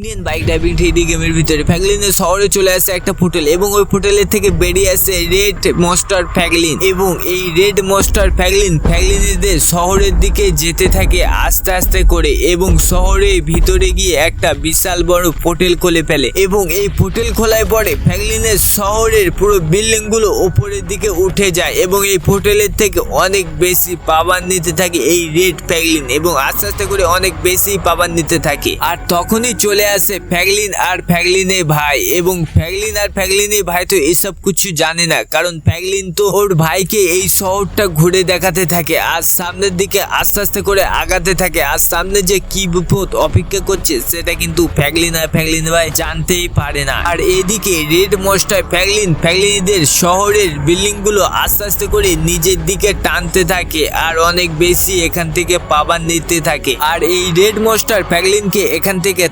Indian bike driving three D গেমের ভিতরে। ফ্যাগলিনের শহরে চলে আসে একটা হোটেল এবং ওই হোটেলের থেকে বেরিয়ে আসে রেড মস্টার ফ্যাগলিন এবং এই রেড মস্টার ফ্যাগলিন ফ্যাগলিনদের শহরের দিকে যেতে থাকে আস্তে আস্তে করে এবং শহরের ভিতরে গিয়ে একটা বিশাল বড় হোটেল খুলে ফেলে। এবং এই হোটেল খোলায় পরে ফ্যাগলিনের শহরের পুরো বিল্ডিংগুলো উপরের দিকে উঠে যায় এবং এই হোটেলের থেকে অনেক বেশি পাওয়ার নিতে থাকে এই রেড ফ্যাগলিন এবং আস্তে আস্তে করে অনেক বেশি পাওয়ার নিতে থাকে। আর তখনই চলে আসে ফ্যাগলিন আর ফ্যাগলিনের ভাই। এবং ফ্যাগলিন আর ফ্যাগলিনের ভাই তো এসব কিছু জানে না, কারণ ফ্যাগলিন তো ওর ভাইকে এই শহরটা ঘুরে দেখাতে থাকে, আর সামনের দিকে আস্তে আস্তে করে আগাতে থাকে। আর সামনে যে কি বিপদ অপেক্ষা করছে, সেটা কিন্তু ফ্যাগলিন আর ফ্যাগলিন ভাই জানতেই পারে না। আর এদিকে রেড মোস্টার ফ্যাগলিন, ফ্যাগলিনদের শহরের বিল্ডিংগুলো আস্তে আস্তে করে নিজের দিকে টানতে থাকে, আর অনেক বেশি এখান থেকে পাবার নিতে থাকে। আর এই রেড মোস্টার ফ্যাগলিনকে এখান থেকে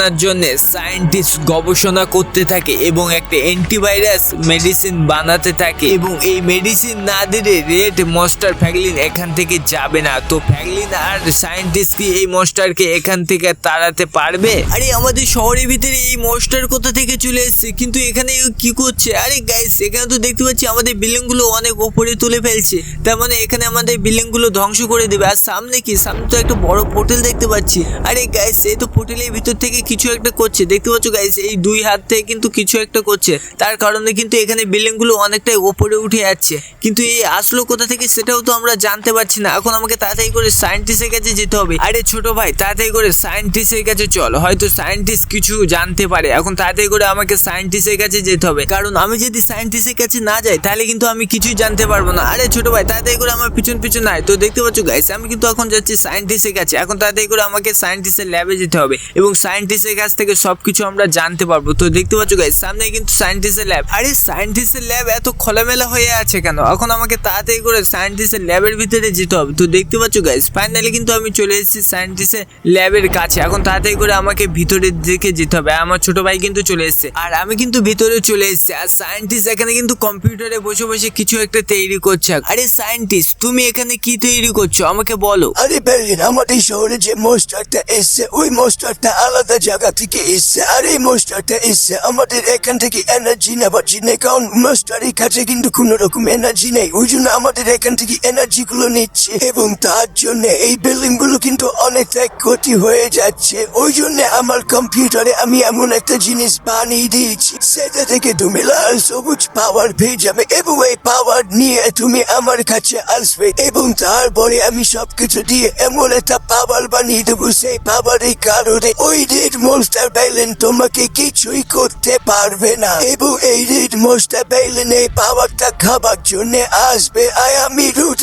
তাড়ানোর জন্য সায়েন্টিস্ট গবেষণা করতে থাকে এবং একটা অ্যান্টিভাইরাস মেডিসিন বানাতে থাকে এবং এই মেডিসিন না দিলে রেড মস্টার ফ্যাগলিন এখান থেকে যাবে না। তো ফ্যাগলিন আর সায়েন্টিস্ট কি এই মস্টারকে এখান থেকে তাড়াতে পারবে? আরে, আমাদের শহরের ভিতরে এই মস্টার কোথা থেকে চলে এসেছে? কিন্তু এখানে কি করছে? আরে গাইস এখানে তো দেখতে পাচ্ছি আমাদের বিল্ডিংগুলো অনেক উপরে তুলে ফেলছে। তার মানে এখানে আমাদের বিল্ডিংগুলো ধ্বংস করে দেবে। আর সামনে কি? সামনে তো একটা বড় পোর্টাল দেখতে পাচ্ছি। আরে গাইস এই তো পোর্টালের ভিতর থেকে কিছু একটা করছে। দেখতে পাচ্ছ গাইস এই দুই হাত থেকে কিন্তু কিছু একটা করছে। তার কারণে কিন্তু এখানে বিল্ডিংগুলো অনেকটাই ওপরে উঠে যাচ্ছে। কিন্তু এই আসলো কোথা থেকে সেটাও তো আমরা জানতে পারছি না। এখন আমাকে তাড়াতাড়ি করে সায়েন্টিস্টের কাছে যেতে হবে। আরে ছোট ভাই, তাড়াতাড়ি করে সায়েন্টিস্টের কাছে চল। হয়তো সায়েন্টিস্ট কিছু জানতে পারে। এখন তাড়াতাড়ি করে আমাকে সায়েন্টিস্টের কাছে যেতে হবে। কারণ আমি যদি সায়েন্টিস্টের কাছে না যাই, তাহলে কিন্তু আমি কিছুই জানতে পারব না। আরে ছোট ভাই, তাড়াতাড়ি করে আমার পিছন পিছন আয়। তো দেখতে পাচ্ছ গাইস আমি কিন্তু এখন যাচ্ছি সায়েন্টিস্টের কাছে। এখন তাড়াতাড়ি করে আমাকে সায়েন্টিস্টের ল্যাবে যেতে হবে। এবং সায়েন্টিস্টের কাছ থেকে সবকিছু আমরা জানতে পারব। তো দেখতে পাচ্ছ গাইস সামনে কিন্তু সায়েন্টিস্টের ল্যাব আরে সায়েন্টিস্টের ল্যাব এত খোলামেলা হয়ে আছে কেন? এখন আমাকে তাড়াতাড়ি করে সায়েন্টিস্টের ল্যাবের ভিতরে যেতে হবে। তো দেখতে পাচ্ছ গাইস ফাইনালি কিন্তু আমি চলে এসেছি সায়েন্টিস্টের ল্যাবের কাছে। এখন তাড়াতাড়ি করে আমাকে ভিতরের দিকে যেতে হবে। আমার ছোট ভাই কিন্তু চলে এসেছে। আর আমি কিন্তু ভিতরে চলে এসেছি। আর সায়েন্টিস্ট এখানে কিন্তু কম্পিউটারে বসে বসে কিছু একটা তৈরি করছে। আরে সায়েন্টিস্ট তুমি এখানে কি তৈরি করছ? আমাকে বলো। আরে বেরিন আমাদের শহরে যে মোস্টারটা এসছে, ওই মোস্টারটা আলাদা জায়গা থেকে আর এই মোস্টারটা এসছে আমাদের এখান থেকে এনার্জি নেবার জন্য, কারণ মোস্টারের কাছে কিন্তু কোনো রকম এনার্জি নেই। ওই জন্য আমাদের এখান থেকে এনার্জি গুলো নিচ্ছে এবং তার জন্য এই বিল্ডিংগুলো কিন্তু অনেকটাই ক্ষতি হয়ে যাচ্ছে। ওই জন্য আমার কম্পিউটারে আমি এমন একটা জিনিস বানিয়ে দিয়েছি। সেটা থেকে তুমি লাল, সবুজ পাওয়ার পেয়ে যাবে এবং এই পাওয়ার নিয়ে তুমি আমার কাছে আসবে এবং তারপরে আমি সবকিছু দিয়ে এমন একটা পাওয়ার বানিয়ে দেবো। সেই পাওয়ারের কারণে ওই রেড মোস্টার বেলেন তোমাকে কিছুই করতে পারবে না। এবং এই রেড মোস্টার ব্যালেন এই পাওয়ারটা খাবার জন্য আসবে। আর আমি রুটের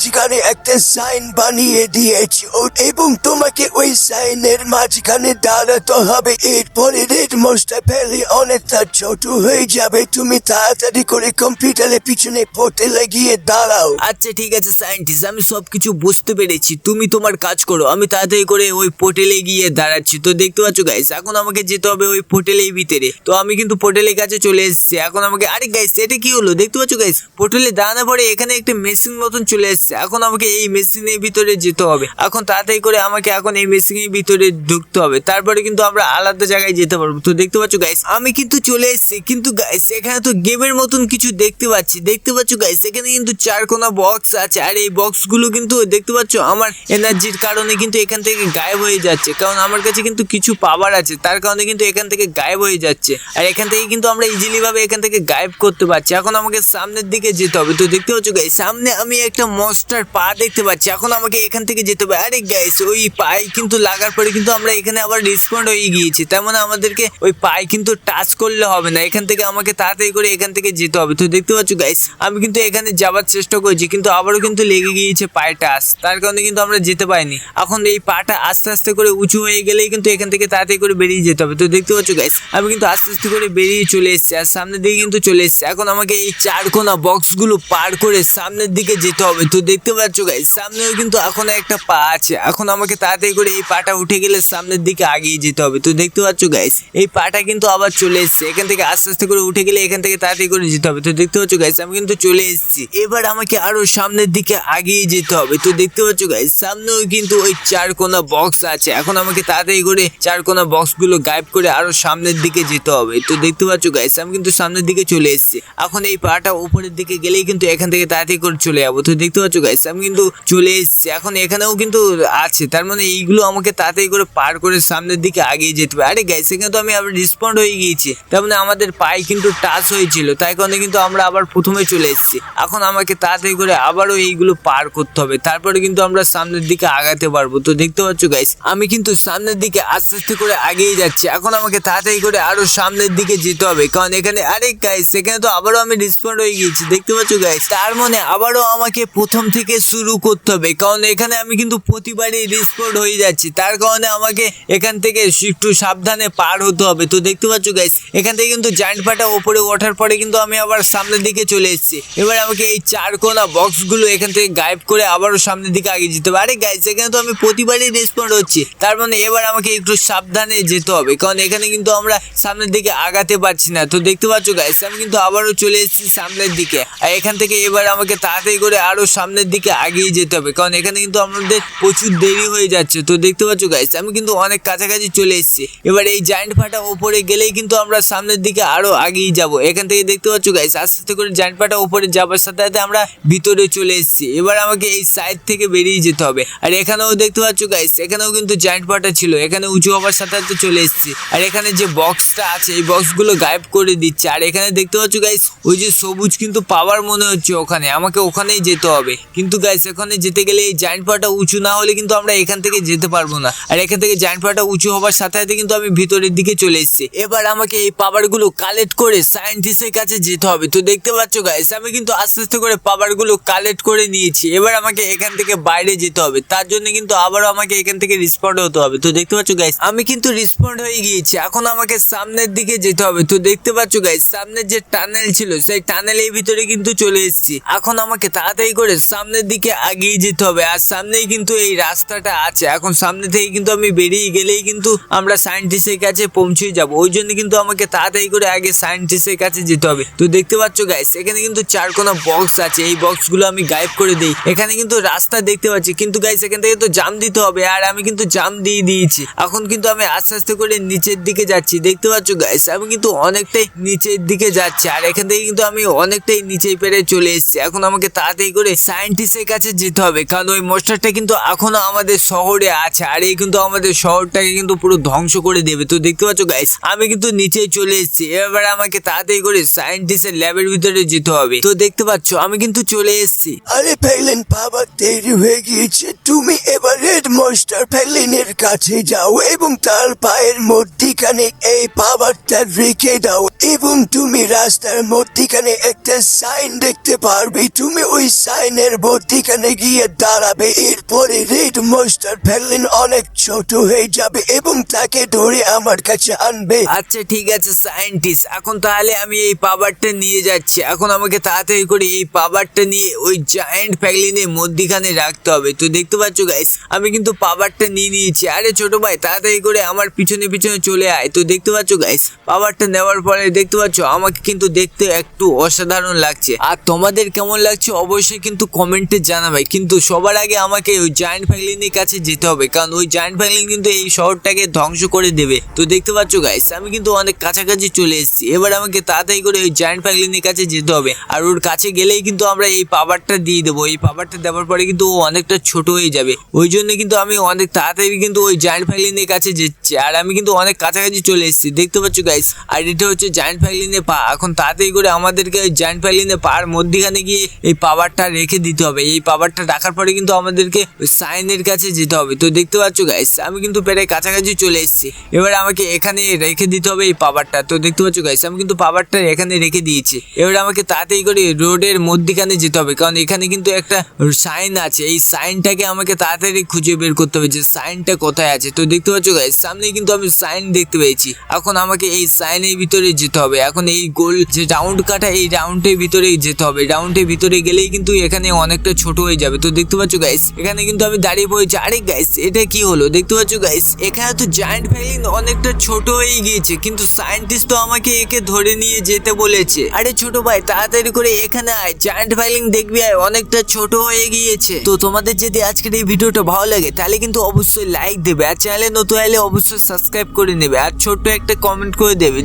মাঝখানে একটা সাইন বানিয়ে দিয়েছি। এবং তোমাকে ওই সাইনের মাঝখানে দাঁড়াতে হবে। এরপরে রেড মোস্টার ফেলে অনেকটা ছোট হয়ে যাবে। তুমি তাড়াতাড়ি করে কম্পিউটারের পিছনে পড়তে লাগিয়ে দাঁড়াও। আচ্ছা ঠিক আছে সায়েন্টিস্ট আমি সবকিছু বুঝতে পেরেছি। তুমি তোমার কাজ করো, আমি তাড়াতাড়ি করে ওই পোর্টেলে গিয়ে দাঁড়াচ্ছি। তো দেখতে পাচ্ছ গাইস এখন আমাকে যেতে হবে ওই পোর্টেলের ভিতরে। তো আমি কিন্তু পোর্টেলের কাছে চলে এসেছি। এখন আমাকে, আরে গাইস এটা কি হলো? দেখতে পাচ্ছ গাইস পোর্টেলে দাঁড়ানোর পরে এখানে একটা মেশিন মতন চলে এসেছে। এখন আমাকে এই মেশিনের ভিতরে যেতে হবে। এখন তাড়াতাড়ি করে আমাকে এখন এই মেশিনের ভিতরে ঢুকতে হবে। তারপরে কিন্তু আমরা আলাদা জায়গায় যেতে পারব। তো দেখতে পাচ্ছ গাইস আমি কিন্তু চলে এসেছি। কিন্তু গাইস এখানে তো গেমের মতন কিছু দেখতে পাচ্ছি। দেখতে পাচ্ছ গাইস এখানে কিন্তু চার কোনা বক্স আছে। আর এই বক্সগুলো কিন্তু দেখতে পাচ্ছ আমার এনার্জির কারণে কিন্তু এখান থেকে গায়েব হয়ে যাচ্ছে। কারণ আমার কাছে কিন্তু কিছু পাওয়ার আছে। তার কারণে কিন্তু এখান থেকে গায়েব হয়ে যাচ্ছে। আর এখান থেকে কিন্তু আমরা ইজিলি ভাবে এখান থেকে গায়েব করতে পারছি। এখন আমাকে সামনের দিকে যেতে হবে। তো দেখতে পাচ্ছ গাইস সামনে আমি একটা মস্টার পা দেখতে পাচ্ছি। এখন আমাকে এখান থেকে যেতে হবে। আরে গাইস ওই পায়ে কিন্তু লাগার পরে কিন্তু আমরা এখানে আবার রেসপন্ড হয়ে গিয়েছি। তার মানে আমাদেরকে ওই পায়ে কিন্তু টাচ করলে হবে না। এখান থেকে আমাকে তাড়াতাড়ি করে এখান থেকে যেতে হবে। তো দেখতে পাচ্ছ গাইস আমি কিন্তু এখানে যাবার চেষ্টা করছি, কিন্তু আবারও কিন্তু লেগে গিয়েছে পায়ে টাচ তার কারণে কিন্তু আমরা যেতে পাইনি এখন এই পাটা আস্তে আস্তে করে উঁচু হয়ে গেলেই কিন্তু এখান থেকে তাড়াতাড়ি করে বেরিয়ে যেতে হবে। তো দেখতে পাচ্ছ গাইস আমি কিন্তু আস্তে আস্তে করে বেরিয়ে চলে এসেছি আর সামনের দিকে কিন্তু চলে এসেছি। এখন আমাকে এই চার কোনা বক্সগুলো পার করে সামনের দিকে যেতে হবে। তো দেখতে পাচ্ছ গাইস সামনেও কিন্তু এখন একটা পা আছে। এখন আমাকে তাড়াতাড়ি করে এই পাটা উঠে গেলে সামনের দিকে আগিয়ে যেতে হবে। তো দেখতে পাচ্ছ গাইস এই পাটা কিন্তু আবার চলে এসেছে। এখান থেকে আস্তে আস্তে করে উঠে গেলে এখান থেকে তাড়াতাড়ি করে যেতে হবে। তো দেখতে পাচ্ছ গাইস আমি কিন্তু চলে এসেছি। এবার আমাকে আরও সামনের দিকে আগিয়ে যেতে হবে। তো দেখতে পাচ্ছ গাইস সামনেও কিন্তু ওই চার কোনা বক্স আছে। এখন আমাকে তাড়াতাড়ি করে চার কোনা বক্সগুলো গায়েব করে আরও সামনের দিকে যেতে হবে। তো দেখতে পাচ্ছ গাইস আমি কিন্তু সামনের দিকে চলে এসেছি। এখন এই পাটা উপরের দিকে গেলেই কিন্তু এখান থেকে তাড়াতাড়ি করে চলে যাব। তো দেখতে গাইস আমি কিন্তু চলে এসেছি। এখন এখানেও কিন্তু আছে, তার মানে এইগুলো আমাকে তাড়াতাড়ি করে পার করে সামনের দিকে আগিয়ে যেতে হবে। আরে গাইস এখানে তো আমি আবার রিসপন্ড হয়ে গিয়েছি। তার মানে আমাদের পায়ে কিন্তু টাচ হয়েছিল, তাই কারণে কিন্তু আমরা আবার প্রথমে চলে এসেছি। এখন আমাকে তাড়াতাড়ি করে আবারও এইগুলো পার করতে হবে, তারপরে কিন্তু আমরা সামনের দিকে আগাতে পারব। তো দেখতে পাচ্ছ গাইস আমি কিন্তু সামনের দিকে আস্তে আস্তে করে আগিয়ে যাচ্ছি। এখন আমাকে তাড়াতাড়ি করে আরও সামনের দিকে যেতে হবে, কারণ এখানে, আরে গাইস সেখানে তো আবারও আমি রিসপন্ড হয়ে গিয়েছি, দেখতে পাচ্ছ গাইস তার মানে আবারও আমাকে প্রথম থেকে শুরু করতে হবে। কারণ এখানে আমি কিন্তু প্রতিবারই রিসপন্ড হয়ে যাচ্ছি। তার কারণে আমাকে এখান থেকে একটু সাবধানে পার হতে হবে। তো দেখতে পাচ্ছ গাইস এখান থেকে কিন্তু জায়েন্ট পাটা ওপরে ওঠার পরে কিন্তু আমি আবার সামনের দিকে চলে এসেছি। এবার আমাকে এই চার কোনা বক্সগুলো এখান থেকে গায়েব করে আবারও সামনের দিকে আগে যেতে হবে। আরে গাইস এখানে তো আমি প্রতিবারই রেসপন্ড হচ্ছি। তার মানে এবার আমাকে একটু সাবধানে যেতে হবে। কারণ এখানে কিন্তু আমরা সামনের দিকে আগাতে পারছি না। তো দেখতে পাচ্ছ গাইস আমি কিন্তু আবারও চলে এসেছি সামনের দিকে। আর এখান থেকে এবার আমাকে তাড়াতাড়ি করে আরও সামনের দিকে আগিয়ে যেতে হবে। কারণ এখানে কিন্তু আমাদের প্রচুর দেরি হয়ে যাচ্ছে। তো দেখতে পাচ্ছ গাইস আমি কিন্তু অনেক কাছাকাছি চলে এসেছি। এবার এই জায়েন্ট ফাটা ওপরে গেলেই কিন্তু আমরা সামনের দিকে আরও আগিয়ে যাব। এখান থেকে দেখতে পাচ্ছ গাইস আস্তে আস্তে করে জায়েন্ট ফাটা ওপরে যাবার সাথে সাথে আমরা ভিতরে চলে এসেছি। এবার আমাকে এই সাইড থেকে বেরিয়ে যেতে হবে। আর এখানেও দেখতে পাচ্ছ গাইস এখানেও কিন্তু জায়েন্ট ফাটা ছিল। এখানে উঁচু হবার সাথে সাথে চলে এসেছি। আর এখানে যে বক্সটা আছে, এই বক্সগুলো গায়েব করে দিচ্ছে। আর এখানে দেখতে পাচ্ছ গাইস ওই যে সবুজ কিন্তু পাওয়ার মনে হচ্ছে ওখানে। আমাকে ওখানেই যেতে হবে। কিন্তু গাইস ওখানে যেতে গেলে এই জায়েন্ট পাটা উঁচু না হলে কিন্তু আমরা এখান থেকে যেতে পারব না। আর এখান থেকে জায়েন্ট পাটা উঁচু হবার সাথে সাথে কিন্তু আমি ভিতরের দিকে চলে এসেছি। এবার আমাকে এই পাওয়ারগুলো কালেক্ট করে সায়েন্টিস্টের কাছে যেতে হবে। তো দেখতে পাচ্ছ গাইস আমি কিন্তু আস্তে আস্তে করে পাওয়ারগুলো কালেক্ট করে নিয়েছি। এবার আমাকে এখান থেকে বাইরে যেতে হবে। তার জন্য কিন্তু আবারও আমাকে এখান থেকে রিসপন্ড হতে হবে। তো দেখতে পাচ্ছ গাইস আমি কিন্তু রিসপন্ড হয়ে গিয়েছি। এখন আমাকে সামনের দিকে যেতে হবে। তো দেখতে পাচ্ছ গাইস সামনের যে টানেল ছিল, সেই টানেলের ভিতরে কিন্তু চলে এসেছি। এখন আমাকে তাড়াতাড়ি করে সামনের দিকে আগিয়ে যেতে হবে। আর সামনেই কিন্তু এই রাস্তাটা আছে। এখন সামনে থেকে কিন্তু আমি বেরিয়ে গেলেই কিন্তু আমরা সায়েন্টিস্টের কাছে পৌঁছে যাব। ওই জন্য কিন্তু আমাকে তাড়াতাড়ি করে আগে সায়েন্টিস্টের কাছে যেতে হবে। তো দেখতে পাচ্ছ গাইস এখানে কিন্তু চার কোনো বক্স আছে। এই বক্সগুলো আমি গায়েব করে দিই। এখানে কিন্তু রাস্তা দেখতে পাচ্ছি। কিন্তু গাইস এখান থেকে তো জাম দিতে হবে। আর আমি কিন্তু জাম দিয়ে দিয়েছি। এখন কিন্তু আমি আস্তে আস্তে করে নিচের দিকে যাচ্ছি। দেখতে পাচ্ছ গাইস আমি কিন্তু অনেকটাই নিচের দিকে যাচ্ছি। আর এখান থেকে কিন্তু আমি অনেকটাই নিচে পেরে চলে এসেছি। এখন আমাকে তাড়াতাড়ি করে সায়েন্টিস্টের কাছে যেতে হবে। কারণ ওই মশারটা কিন্তু এখনও আমাদের শহরে আছে। আর এই কিন্তু আমাদের শহরটাকে কিন্তু পুরো ধ্বংস করে দেবে। তো দেখতে পাচ্ছ গাইস আমি কিন্তু নিচে চলে এসেছি। এবার আমাকে তাড়াতাড়ি করে সায়েন্টিস্টের ল্যাবের ভিতরে যেতে হবে। তো দেখতে পাচ্ছ, আমি কিন্তু চলে এসেছি। আরে ফেলেন বাবা, দেরি হয়ে গিয়েছে। তুমি এবার রেড মনস্টার ফেলেনের কাছে যাও এবং তার পায়ের মধ্যিখানে এই পাওয়ারটা রেখে দাও। এবং তুমি রাস্তার মধ্যিখানে একটা সাইন দেখতে পারবে। তুমি ওই সাইনের মধ্যিখানে গিয়ে দাঁড়াবে? এরপরে রেড মাস্টার ফেলেন অনেক ছোট হয়ে যাবে এবং তাকে ধরে আমার কাছে আনবে। আচ্ছা ঠিক আছে সায়েন্টিস্ট এখন তাহলে আমি এই পাওয়ারটা নিয়ে যাচ্ছি। এখন আমাকে তাড়াতাড়ি করে এই পাওয়ারটা নিয়ে ওই জায়েন্ট ফ্যাগলিনের মধ্যিখানে রাখতে হবে। তো দেখতে পাচ্ছ গাইস আমি কিন্তু পাওয়ারটা নিয়ে নিয়েছি। আরে ছোট ভাই, তাড়াতাড়ি করে আমার পিছনে পিছনে চলে আয়। তো দেখতে পাচ্ছ গাইস পাওয়ারটা নেওয়ার পরে দেখতে পাচ্ছ, আমাকে কিন্তু দেখতে একটু অসাধারণ লাগছে। আর তোমাদের কেমন লাগছে? অবশ্যই কিন্তু কমেন্টে জানাবে। কিন্তু সবার আগে আমাকে ওই জায়েন্ট ফ্যাগলিনের কাছে যেতে হবে। কারণ ওই জায়েন্ট ফ্যাগলিন কিন্তু এই শহরটাকে ধ্বংস করে দেবে। তো দেখতে পাচ্ছ গাইস আমি কিন্তু অনেক কাছাকাছি চলে এসেছি। এবার আমাকে তাড়াতাড়ি করে ওই জায়েন্ট ফ্যাগলিনের কাছে যেতে হবে। আর ওর কাছে গেলেই কিন্তু আমরা এই পাওয়ারটা দিয়ে দেবো। এই পাওয়ারটা দেওয়ার পরে কিন্তু ও অনেকটা ছোট হয়ে যাবে। ওই জন্য কিন্তু আমি অনেক তাড়াতাড়ি কিন্তু ওই জায়েন্ট ফ্যাগলিনের কাছে যাচ্ছি। আর আমি কিন্তু অনেক কাছাকাছি চলে এসেছি। দেখতে পাচ্ছ গাইস আর এটা হচ্ছে জায়েন্ট ফ্যাগলিনের পা। এখন তাড়াতাড়ি করে আমাদেরকে ওই জায়েন্ট ফ্যাগলিনের পার মধ্যিখানে গিয়ে এই পাওয়ারটা রেখে দিতে হবে। এই পাওয়ারটা রাখার পরে কিন্তু আমাদেরকে সাইনের কাছে যেতে হবে। তো দেখতে পাচ্ছ গাইস আমি কিন্তু প্রায় কাছাকাছি চলে এসেছি। এবার আমাকে এখানে রেখে দিতে হবে এই পাওয়ারটা। তো দেখতে পাচ্ছ গাইস আমি কিন্তু পাওয়ারটা এখানে রেখে দিয়েছি। এবার আমাকে তাড়াতাড়ি করে রোডের মধ্যিখানে যেতে হবে। কারণ এখানে কিন্তু একটা সাইন আছে। এই সাইনটাকে আমাকে তাড়াতাড়ি খুঁজে বের করতে হবে যে সাইনটা কোথায় আছে। তো দেখতে পাচ্ছ গাইস সামনে কিন্তু আমি সাইন দেখতে পেয়েছি। এখন আমাকে এই সাইনের ভিতরে যেতে হবে। এখন এই গোল যে রাউন্ড কাটা, এই রাউন্ডের ভিতরে যেতে হবে। রাউন্ডের ভিতরে গেলেই কিন্তু এখানে অনেকটা ছোট হয়ে যাবে। তো দেখতে পাচ্ছ গাইস এখানে কিন্তু আমি দাঁড়িয়ে পড়েছি। আরে গাইস এটা কি হলো? দেখতে পাচ্ছ গাইস এখানে তো জায়ান্ট ফ্যাগলিন অনেকটা ছোট হয়ে গিয়েছে, কিন্তু সায়েন্টিস্ট তো আমাকে একে ধরে নিয়ে যেতে বলেছে। আরে ছোট ভাই, তাড়াতাড়ি করে এখানে আয়। জায়ান্ট ফ্যাগলিন দেখবি আয় অনেকটা ছোট হয়ে গিয়েছে। তো তোমাদের যদি আজকের এই ভিডিওটা ভালো লাগে, তাহলে কিন্তু অবশ্যই লাইক দেবে। আর চ্যানেলে নতুন ভাইলে অবশ্যই সাবস্ক্রাইব করে নেবে। আর ছোট্ট একটা কমেন্ট করে দেবে।